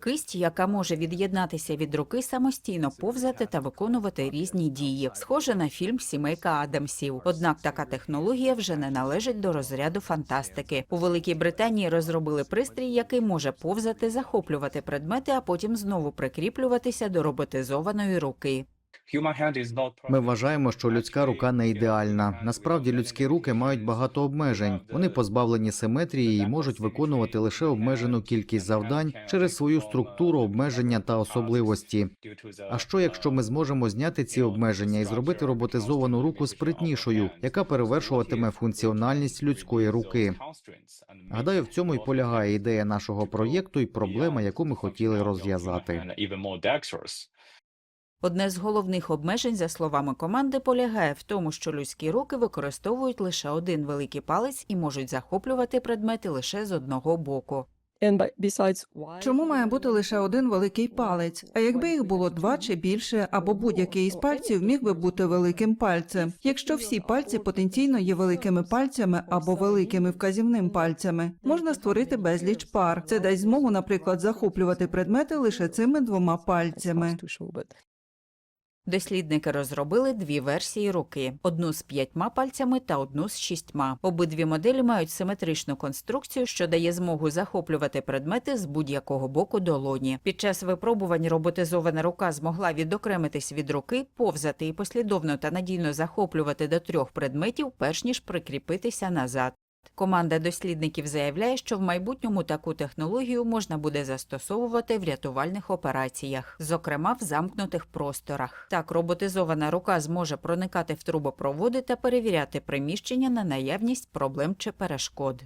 Кисть, яка може від'єднатися від руки, самостійно повзати та виконувати різні дії, схоже на фільм Сімейка Адамсів. Однак така технологія вже не належить до розряду фантастики. У Великій Британії розробили пристрій, який може повзати, захоплювати предмети, а потім знову прикріплюватися до роботизованої руки. Ми вважаємо, що людська рука не ідеальна. Насправді людські руки мають багато обмежень. Вони позбавлені симетрії і можуть виконувати лише обмежену кількість завдань через свою структуру, обмеження та особливості. А що якщо ми зможемо зняти ці обмеження і зробити роботизовану руку спритнішою, яка перевершуватиме функціональність людської руки? Гадаю, в цьому й полягає ідея нашого проєкту і проблема, яку ми хотіли розв'язати. Одне з головних обмежень, за словами команди, полягає в тому, що людські руки використовують лише один великий палець і можуть захоплювати предмети лише з одного боку. Чому має бути лише один великий палець? А якби їх було два чи більше, або будь-який із пальців міг би бути великим пальцем. Якщо всі пальці потенційно є великими пальцями або великими вказівним пальцями, можна створити безліч пар. Це дасть змогу, наприклад, захоплювати предмети лише цими двома пальцями. Дослідники розробили дві версії руки: одну з п'ятьма пальцями та одну з шістьма. Обидві моделі мають симетричну конструкцію, що дає змогу захоплювати предмети з будь-якого боку долоні. Під час випробувань роботизована рука змогла відокремитись від руки, повзати і послідовно та надійно захоплювати до трьох предметів, перш ніж прикріпитися назад. Команда дослідників заявляє, що в майбутньому таку технологію можна буде застосовувати в рятувальних операціях, зокрема в замкнутих просторах. Так, роботизована рука зможе проникати в трубопроводи та перевіряти приміщення на наявність проблем чи перешкод.